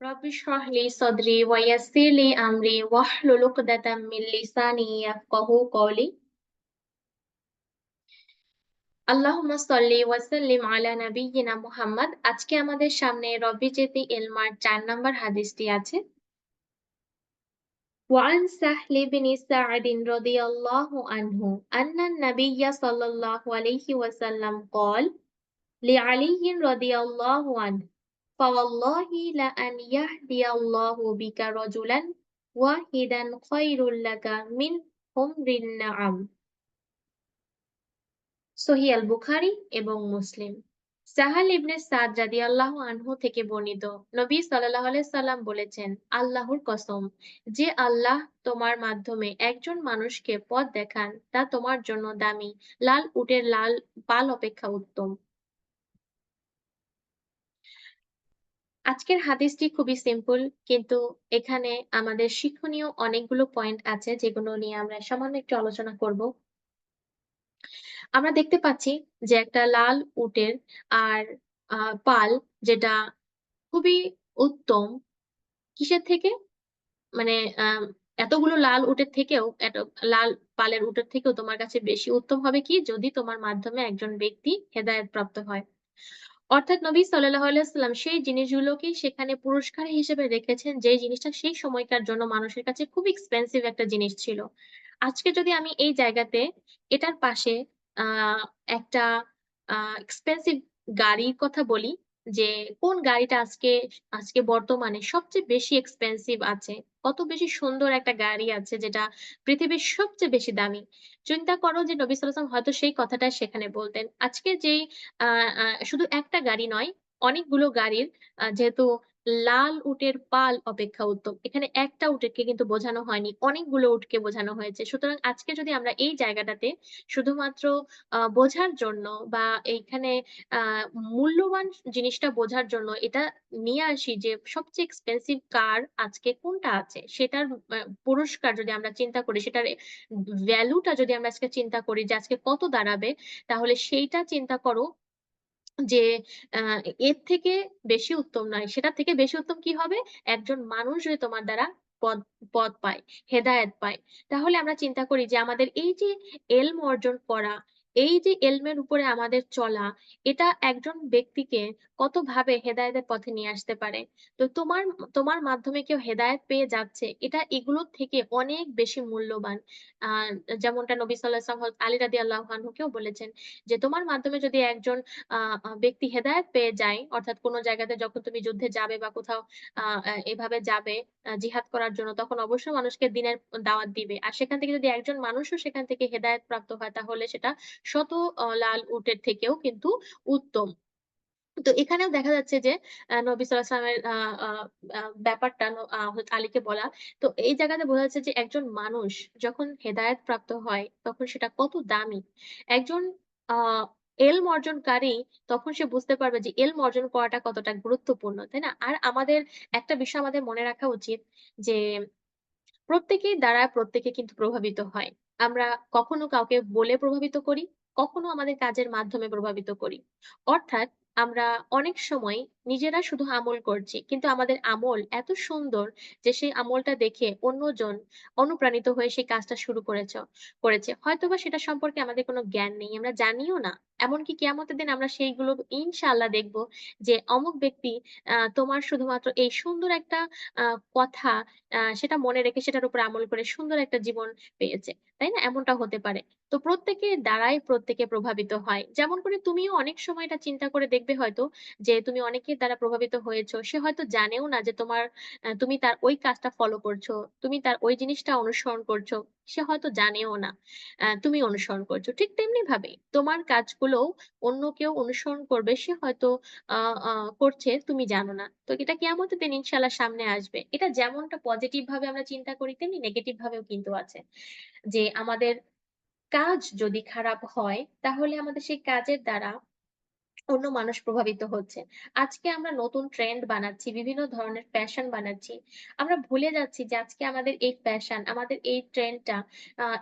رب اشرح لي صدري ويسر لي أمري واحلل عقدة من লিসানি ইয়াফকাহু কওলি আল্লাহুম্মা সাল্লি ওয়া সাল্লিম আলা নাবিয়্যিনা মুহাম্মদ আজকে আমাদের সামনে রব্বি জেতি ইলমার চার নম্বর হাদিসটি আছে وعن سهل بن سعد رضي الله عنه أن النبي صلى الله عليه وسلم قال لعلي رضي الله عنه فوالله لأن يهدي الله بك رجلا واحدا خير لك من حمر النعم সহি আল বুখারি এবং মুসলিম সাহাল ইবনে সাদ রাদিয়াল্লাহু আনহু থেকে বর্ণিত নবী সাল্লাল্লাহু আলাইহি সাল্লাম বলেছেন আল্লাহর কসম যে আল্লাহ তোমার মাধ্যমে একজন মানুষকে পথ দেখান তা তোমার জন্য দামি লাল উটের লাল পাল অপেক্ষা উত্তম আজকের হাদিসটি খুবই সিম্পল কিন্তু এখানে আমাদের শিক্ষণীয় অনেকগুলো পয়েন্ট আছে যেগুলো নিয়ে আমরা সামান্য একটু আলোচনা করব। আমরা দেখতে পাচ্ছি যে একটা লাল উটের আর পাল যেটা খুবই উত্তম কিসের থেকে? মানে এতগুলো লাল উটের থেকেও, এত লাল পালের উটের থেকেও তোমার কাছে বেশি উত্তম হবে কি? যদি তোমার মাধ্যমে একজন ব্যক্তি হেদায়ত প্রাপ্ত হয়। অর্থাৎ নবী সাল্লাহ আলাইসাল্লাম সেই জিনিসগুলোকে সেখানে পুরস্কার হিসেবে রেখেছেন যে জিনিসটা সেই সময়কার জন্য মানুষের কাছে খুব এক্সপেন্সিভ একটা জিনিস ছিল। আজকে যদি আমি এই জায়গাতে এটার পাশে একটা এক্সপেন্সিভ গাড়ির কথা বলি যে কোন গাড়িটা আজকে আজকে বর্তমানে সবচেয়ে বেশি এক্সপেন্সিভ আছে? কত বেশি সুন্দর একটা গাড়ি আছে যেটা পৃথিবীর সবচেয়ে বেশি দামি? চিন্তা করো যে নবী সালাম হয়তো সেই কথাটা সেখানে বলতেন। আজকে যেই শুধু একটা গাড়ি নয়, অনেকগুলো গাড়ির যেহেতু লাল উটের পাল অপেক্ষা উত্তম এখানে একটা উটেকে কিন্তু বোঝানো হয়নি, অনেকগুলো উটকে বোঝানো হয়েছে। সুতরাং আজকে যদি আমরা এই জায়গাটাতে শুধুমাত্র বোঝার জন্য বা এইখানে মূল্যবান জিনিসটা বোঝার জন্য এটা নিয়ে আসি যে সবচেয়ে এক্সপেন্সিভ কার আজকে কোনটা আছে, সেটার পুরস্কার যদি আমরা চিন্তা করি, সেটার ভ্যালুটা যদি আমরা আজকে চিন্তা করি যে আজকে কত দাঁড়াবে, তাহলে সেইটা চিন্তা করো যে এর থেকে বেশি উত্তম নয়। সেটা থেকে বেশি উত্তম কি হবে? একজন মানুষ যদি তোমার দ্বারা পদ পদ পায়, হেদায়েত পায়, তাহলে আমরা চিন্তা করি যে আমাদের এই যে এলম অর্জন করা এই যে এলমের উপরে আমাদের চলা, এটা একজন ব্যক্তিকে কত ভাবে হেদায়েতের পথে নিয়ে আসতে পারে? তো তোমার তোমার মাধ্যমে কেউ হেদায়েত পেয়ে যাচ্ছে, এটা এগুলোর থেকে অনেক বেশি মূল্যবান। আহ যেমনটা নবী সাল্লাহ আলী রাদি আল্লাহ আনহুকেও বলেছেন যে তোমার মাধ্যমে যদি একজন ব্যক্তি হেদায়েত পেয়ে যায়, অর্থাৎ কোনো জায়গাতে যখন তুমি যুদ্ধে যাবে বা কোথাও এভাবে যাবে জিহাদ করার জন্য, তখন অবশ্যই মানুষকে দিনের দাওয়াত দিবে। আর সেখান থেকে যদি একজন মানুষও সেখান থেকে হেদায়েত প্রাপ্ত হয়, তাহলে সেটা শত লাল উটের থেকেও কিন্তু উত্তম। তো এখানেও দেখা যাচ্ছে যে নবী সাল্লামের ব্যাপারটা আলীকে বলা। তো এই জায়গাতে বোঝা যাচ্ছে যে একজন মানুষ যখন হেদায়েত প্রাপ্ত হয়, তখন সেটা কত দামি। একজন আহ এলম অর্জনকারী তখন সে বুঝতে পারবে যে এলম অর্জন করাটা কতটা গুরুত্বপূর্ণ, তাই না? আর আমাদের, একটা বিষয় আমাদের মনে রাখা উচিত যে প্রত্যেকেই দ্বারা প্রত্যেকে কিন্তু প্রভাবিত হয়। আমরা কখনো কাউকে বলে প্রভাবিত করি, কখনো আমাদের কাজের মাধ্যমে প্রভাবিত করি। অর্থাৎ আমরা অনেক সময় নিজেরা শুধু আমল করছি, কিন্তু আমাদের আমল এত সুন্দর যে সেই আমলটা দেখে অন্যজন অনুপ্রাণিত হয়ে সেই কাজটা শুরু করেছে করেছে। হয়তোবা সেটা সম্পর্কে আমাদের কোনো জ্ঞান নেই, আমরা জানিও না। এমনকি কেয়ামতের দিন আমরা সেইগুলো ইনশাআল্লাহ দেখব যে অমুক ব্যক্তি তোমার শুধুমাত্র এই সুন্দর একটা কথা সেটা মনে রেখে সেটার উপর আমল করে সুন্দর একটা জীবন পেয়েছে, তাই না? এমনটা হতে পারে। তো প্রত্যেকের দ্বারাই প্রত্যেকে প্রভাবিত হয়। যেমন করে তুমিও অনেক সময় এটা চিন্তা করে দেখবে হয়তো যে তুমি অনেকের দ্বারা প্রভাবিত হয়েছো, সে হয়তো জানেও না যে তোমার তুমি তার ওই কাজটা ফলো করছ, তুমি তার ওই জিনিসটা অনুসরণ করছ। সে হয়তো জানেও না। তুমি অনুসরণ করছ। ঠিক তেমনি ভাবে তোমার কাজগুলো অন্য কেউ অনুসরণ করবে, সে হয়তো করছে, তুমি জানো না। তো এটা কেমন দিন ইনশাল্লাহ সামনে আসবে। এটা যেমনটা পজিটিভ ভাবে আমরা চিন্তা করি, তেমনি নেগেটিভ ভাবেও কিন্তু আছে। যে আমাদের কাজ যদি খারাপ হয়, তাহলে আমাদের সেই কাজের দ্বারা অন্য মানুষ প্রভাবিত হচ্ছে। আজকে আমরা নতুন ট্রেন্ড বানাচ্ছি, বিভিন্ন ধরনের ফ্যাশন বানাচ্ছি। আমরা ভুলে যাচ্ছি যে আজকে আমাদের এই ফ্যাশন আমাদের এই ট্রেন্ডটা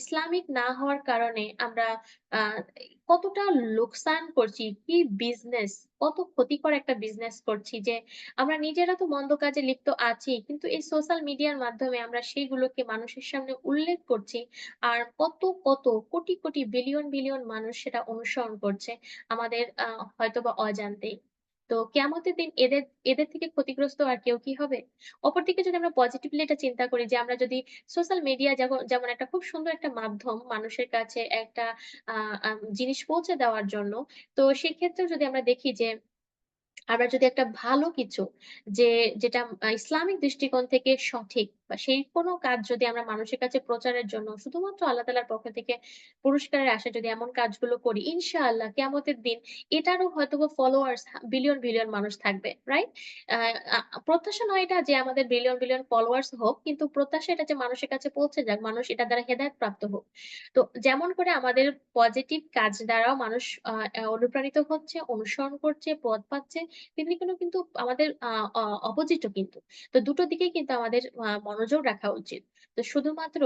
ইসলামিক না হওয়ার কারণে আমরা কতটা লোকসান করছি, কি বিজনেস, কত ক্ষতিকর একটা বিজনেস করছি যে আমরা নিজেরা তো মন্দ কাজে লিপ্ত আছি। কিন্তু এই সোশ্যাল মিডিয়ার মাধ্যমে আমরা সেইগুলোকে মানুষের সামনে উল্লেখ করছি। আর কত, কত কোটি, কোটি বিলিয়ন, বিলিয়ন মানুষ সেটা অনুসরণ করছে আমাদের হয়তোবা অজান্তেই। তো কেয়ামতের দিন এদের এদের থেকে ক্ষতিগ্রস্ত আর কেউ কি হবে? অপরদিকে যদি আমরা পজিটিভলি এটা চিন্তা করি যে আমরা যদি সোশ্যাল মিডিয়া যেমন একটা খুব সুন্দর একটা মাধ্যম মানুষের কাছে একটা জিনিস পৌঁছে দেওয়ার জন্য। তো সেক্ষেত্রেও যদি আমরা দেখি যে আমরা যদি একটা ভালো কিছু যে, যেটা ইসলামিক দৃষ্টিকোণ থেকে সঠিক বা সেই কোনো কাজ যদি আমরা মানুষের কাছে প্রচারের জন্য শুধুমাত্র আল্লাহ তাআলার পক্ষ থেকে পুরস্কারের আশায় যদি এমন কাজগুলো করি, ইনশাআল্লাহ কিয়ামতের দিন এটারও হয়তোবা ফলোয়ার্স বিলিয়ন, বিলিয়ন মানুষ থাকবে। রাইট? প্রত্যাশা নয় এটা যে আমাদের বিলিয়ন, বিলিয়ন ফলোয়ার্স হোক। কিন্তু প্রত্যাশা এটা যে মানুষের কাছে পৌঁছে যাক, মানুষ এটা দ্বারা হেদায়েত প্রাপ্ত হোক। তো যেমন করে আমাদের পজিটিভ কাজ দ্বারাও মানুষ অনুপ্রাণিত হচ্ছে, অনুসরণ করছে, পথ পাচ্ছে তেমনি কোনো কিন্তু আমাদের অপোজিটও কিন্তু। তো দুটো দিকেই কিন্তু আমাদের আ মনোযোগ রাখা উচিত। তো শুধুমাত্র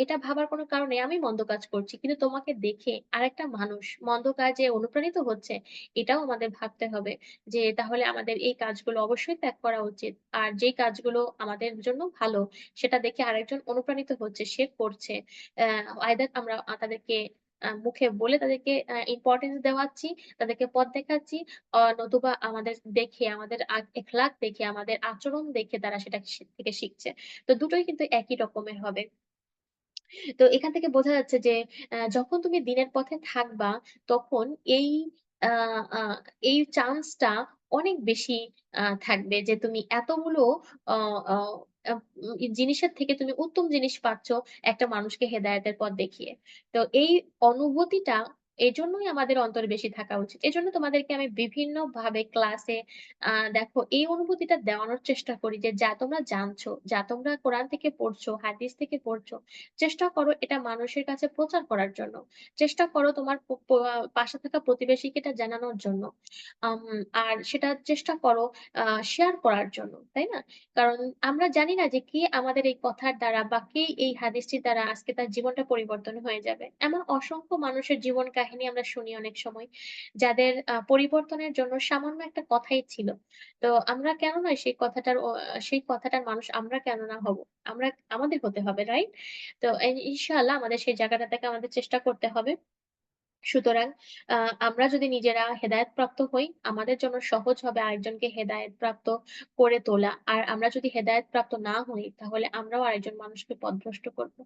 এটা ভাবার কোনো কারণে আমি মন্দ কাজ করছি। কিন্তু তোমাকে দেখে আরেকটা মানুষ মন্দ কাজে অনুপ্রাণিত হচ্ছে, এটাও আমাদের ভাবতে হবে যে তাহলে আমাদের এই কাজগুলো অবশ্যই ত্যাগ করা উচিত। আর যেই কাজগুলো আমাদের জন্য ভালো, সেটা দেখে আরেকজন অনুপ্রাণিত হচ্ছে, সে করছে। আহ আমরা তাদেরকে মুখে বলে তাদেরকে ইম্পোর্টেন্স দেওয়াচ্ছি, তাদেরকে পথ দেখাচ্ছি নতুবা আমাদের দেখে, আমাদের এখলাক দেখে, আমাদের আচরণ দেখে তারা সেটা থেকে শিখছে। তো দুটোই কিন্তু একই রকমের হবে। তো এখান থেকে বোঝা যাচ্ছে যে যখন তুমি দিনের পথে থাকবা, তখন এই এই চান্সটা অনেক বেশি থাকবে যে তুমি এতগুলো জিনিসের থেকে তুমি উত্তম জিনিস পাচ্ছ একটা মানুষকে হেদায়েতের পথ দেখিয়ে। তো এই অনুভূতিটা এজন্যই আমাদের অন্তরে বেশি থাকা উচিত। এজন্য তোমাদেরকে আমি বিভিন্নভাবে ক্লাসে আ দেখো এই অনুভূতিটা দেওয়ানোর চেষ্টা করি যে, যা তোমরা জানছো, যা তোমরা কোরআন থেকে পড়ছো, হাদিস থেকে পড়ছো, চেষ্টা করো এটা মানুষের কাছে প্রচার করার জন্য। চেষ্টা করো তোমার পাশে থাকা প্রতিবেশীকে এটা জানানোর জন্য। আর সেটা চেষ্টা করো শেয়ার করার জন্য। তাই না? কারণ আমরা জানি না যে কে আমাদের এই কথার দ্বারা বা কে এই হাদিসটির দ্বারা আজকে তার জীবনটা পরিবর্তন হয়ে যাবে। এমন অসংখ্য মানুষের জীবন কাহিনী আমরা শুনি অনেক সময়। যাদের পরিবর্তনের জন্য সামান্য একটা কথাই ছিল। তো আমরা কেন নয় সেই কথাটার সেই কথাটার মানুষ আমরা কেন না হব? আমরা আমাদের হতে হবে, রাইট? তো ইনশাআল্লাহ আমাদের সেই জায়গাটা থেকে আমাদের চেষ্টা করতে হবে। সুতরাং আমরা যদি নিজেরা হেদায়েতপ্রাপ্ত হই, আমাদের জন্য সহজ হবে আরেকজনকে হেদায়েতপ্রাপ্ত করে তোলা। আর আমরা যদি হেদায়েতপ্রাপ্ত না হই, তাহলে আমরাও আরেকজন মানুষকে পথভ্রষ্ট করব।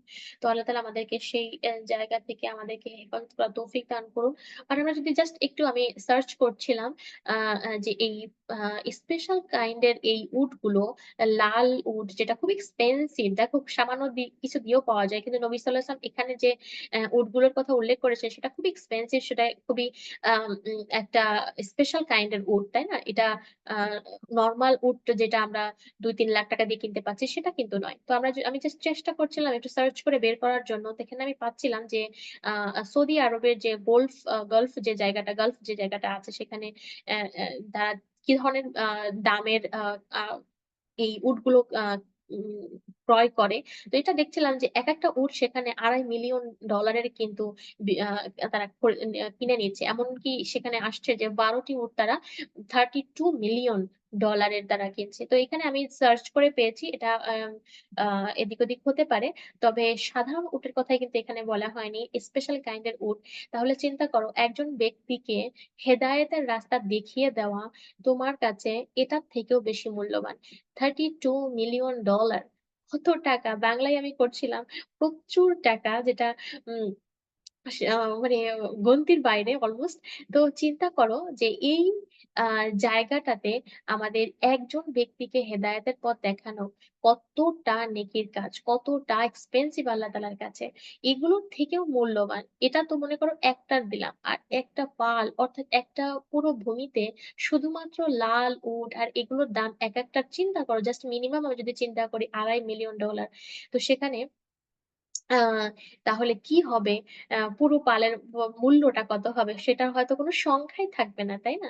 তো আল্লাহ তাআলা আমাদেরকে সেই জায়গা থেকে আমাদেরকে হেফাজত করার তৌফিক দান করুন। আর আমরা যদি জাস্ট একটু আমি সার্চ করছিলাম যে এই স্পেশাল কাইন্ড এর এই উডগুলো লাল উড যেটা খুব এক্সপেন্সিভ দেখো সামান্য কিছু দিয়েও পাওয়া যায়। কিন্তু নবী ওয়াসাল্লাম এখানে যে উডগুলোর কথা উল্লেখ করেছে সেটা খুবই এক্সপেনসিভ সেটা খুবই একটা স্পেশাল কাইন্ড এর উড, তাই না? এটা নরমাল উড যেটা আমরা ৳২-৩ লাখ টাকা দিয়ে কিনতে পাচ্ছি সেটা কিন্তু নয়। তো আমরা আমি জাস্ট চেষ্টা করছিলাম একটু সার্চ করে বের করার জন্য। তো এখানে আমি পাচ্ছিলাম যে সৌদি আরবের যে গোল্ফ গলফ যে জায়গাটা গালফ যে জায়গাটা আছে সেখানে কি ধরনের দামের এই উডগুলো আ উম ক্রয় করে। তো এটা দেখছিলাম যে এক একটা উট সেখানে $২.৫ মিলিয়ন ডলারের কিন্তু তারা কিনে নিচ্ছে। এমনকি সেখানে আসছে যে বারোটি উট তারা $32 মিলিয়ন এর তারা কিনছে। তো এখানে আমি সার্চ করে পেয়েছি, এটা এদিক ওদিক হতে পারে। তবে সাধারণ উটের কথাই কিন্তু এখানে বলা হয়নি। স্পেশাল কাইন্ড এর উট। তাহলে চিন্তা করো, একজন ব্যক্তিকে হেদায়েতের রাস্তা দেখিয়ে দেওয়া তোমার কাছে এটার থেকেও বেশি মূল্যবান। $32 মিলিয়ন কত টাকা? বাংলায় আমি করছিলাম প্রচুর টাকা যেটা মানে গন্তির বাইরে অলমোস্ট। তো চিন্তা করো যে এই জায়গাটাতে আমাদের একজন ব্যক্তিকে হেদায়েতের পথ দেখানো কতটা নেকির কাজ, কতটা এক্সপেনসিভ আল্লাহ তাআলার কাছে। এগুলোর থেকেও মূল্যবান। এটা তো মনে করো একটার দিলাম। আর একটা পাল অর্থাৎ একটা পুরো ভূমিতে শুধুমাত্র লাল উট আর এগুলোর দাম একেকটার চিন্তা করো জাস্ট মিনিমাম আমি যদি চিন্তা করি $২.৫ মিলিয়ন। তো সেখানে তাহলে কি হবে? পুরো পালের মূল্যটা কত হবে? সেটা হয়তো কোনো সংখ্যাই থাকবে না, তাই না?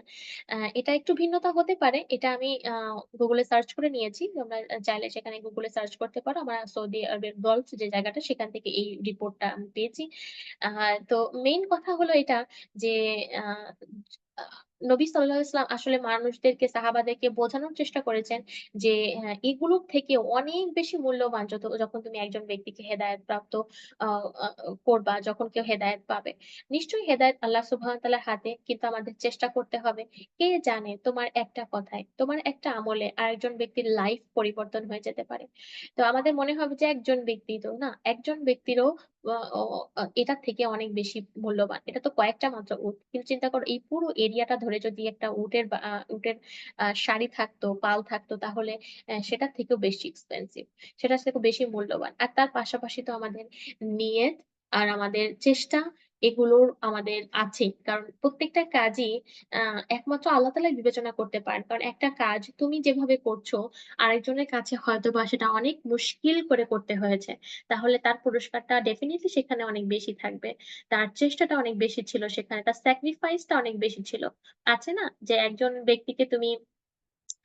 এটা একটু ভিন্নতা হতে পারে। এটা আমি Google সার্চ করে নিয়েছি। তোমরা চাইলে সেখানে গুগলে সার্চ করতে পারো। আমরা সৌদি আরবের গলফ যে জায়গাটা সেখান থেকে এই রিপোর্টটা আমি পেয়েছি। তো মেইন কথা হলো এটা যে নবী সাল্লাল্লাহু আলাইহি ওয়াসাল্লাম আসলে মানুষদেরকে সাহাবাদেরকে বোঝানোর চেষ্টা করেছেন যে, হ্যাঁ, এগুলোর থেকে অনেক বেশি মূল্যবান যত যখন তুমি একজন ব্যক্তিকে হেদায়েত প্রাপ্ত করবা, যখন কেউ হেদায়েত পাবে। নিশ্চয়ই হেদায়ত আল্লাহ তাআলার হাতে। কিন্তু আমাদের চেষ্টা করতে হবে। কে জানে তোমার একটা কথায়, তোমার একটা আমলে আরেকজন ব্যক্তির লাইফ পরিবর্তন হয়ে যেতে পারে। তো আমাদের মনে হবে যে একজন ব্যক্তি তো না, একজন ব্যক্তিরও এটার থেকে অনেক বেশি মূল্যবান। এটা তো কয়েকটা মাত্র উট। কিন্তু চিন্তা করো এই পুরো এরিয়াটা ধরে যদি একটা উটের উটের শাড়ি থাকতো, পাল থাকতো তাহলে সেটার থেকেও বেশি এক্সপেন্সিভ সেটার থেকেও বেশি মূল্যবান। আর তার পাশাপাশি তো আমাদের নিয়ত আর আমাদের চেষ্টা এগুলোর আমাদের আছে কারণ প্রত্যেকটা কাজই একমাত্র আল্লাহ তাআলাই বিবেচনা করতে পারেন। কারণ একটা কাজ তুমি যেভাবে করছ, আরেকজনের কাছে হয়তো বা সেটা অনেক মুশকিল করে করতে হয়েছে। তাহলে তার পুরস্কারটা ডেফিনেটলি সেখানে অনেক বেশি থাকবে। তার চেষ্টাটা অনেক বেশি ছিল সেখানে। তার স্যাক্রিফাইস টা অনেক বেশি ছিল। আছে না? যে একজন ব্যক্তিকে তুমি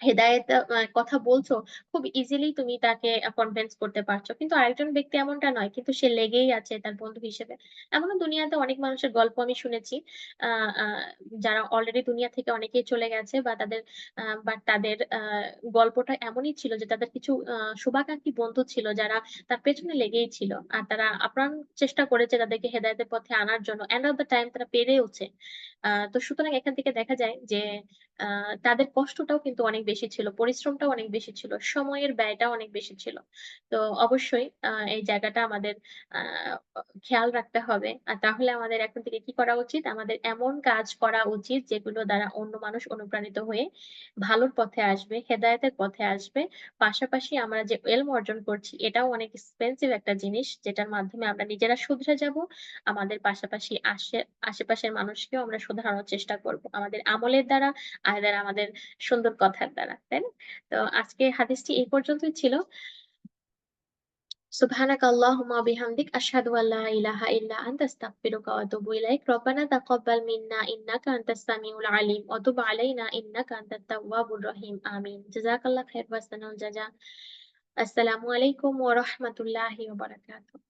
হেদায়েত কথা বলছো, খুব ইজিলি তুমি তাকে কনভিন্স করতে পারছ। কিন্তু আরেকজন ব্যক্তি এমনটা নয়। কিন্তু সে লেগেই আছে তার বন্ধু হিসেবে। এমনও দুনিয়াতে অনেক মানুষের গল্প আমি শুনেছি। যারা অলরেডি দুনিয়া থেকে অনেকেই চলে গেছে বা তাদের বাট তাদের গল্পটা এমনই ছিল যে তাদের কিছু শুভাকাঙ্ক্ষী বন্ধু ছিল যারা তার পেছনে লেগেই ছিল। আর তারা আপ্রাণ চেষ্টা করেছে তাদেরকে হেদায়েতের পথে আনার জন্য। এন্ড অফ দ্যা টাইম তারা পেরেওছে। তো সুতরাং এখান থেকে দেখা যায় যে তাদের কষ্টটাও কিন্তু অনেক বেশি ছিল। পরিশ্রমটাও অনেক বেশি ছিল। সময়ের ব্যয়টাও অনেক বেশি ছিল। তো অবশ্যই এই জায়গাটা আমাদের খেয়াল রাখতে হবে। আর তাহলে আমাদের এখন থেকে কি করা উচিত? আমাদের এমন কাজ করা উচিত যেগুলো দ্বারা অন্য মানুষ অনুপ্রাণিত হয়ে ভালোর পথে আসবে, হেদায়েতের পথে আসবে। পাশাপাশি আমরা যে ইলম অর্জন করছি এটাও অনেক এক্সপেন্সিভ একটা জিনিস যেটার মাধ্যমে আমরা নিজেরা শুধরে যাব আমাদের পাশাপাশি আশে আশেপাশের মানুষকেও আমরা শুধরানোর চেষ্টা করব। আমাদের আমলের দ্বারা আইদার আমাদের সুন্দর কথার দ্বারা। তাই না? তো আজকে হাদিসটি এই পর্যন্তই ছিল। বিহামদিক, আশহাদু আল্লা ইলাহা ইল্লা আনতা, আস্তাগফিরুকা ওয়া আতুবু ইলাইক। রব্বানা তাকাব্বাল মিন্না ইন্নাকা আনতাস সামিউল আলিম, ওয়া তুব আলাইনা ইন্নাকা আনতাত তাওয়াবুর রহিম। আমিন। জাযাকাল্লাহু খাইর ওয়া আহসানুল জাযা। আসসালামু আলাইকুম ওয়া রাহমাতুল্লাহি ওয়া বারাকাতুহু।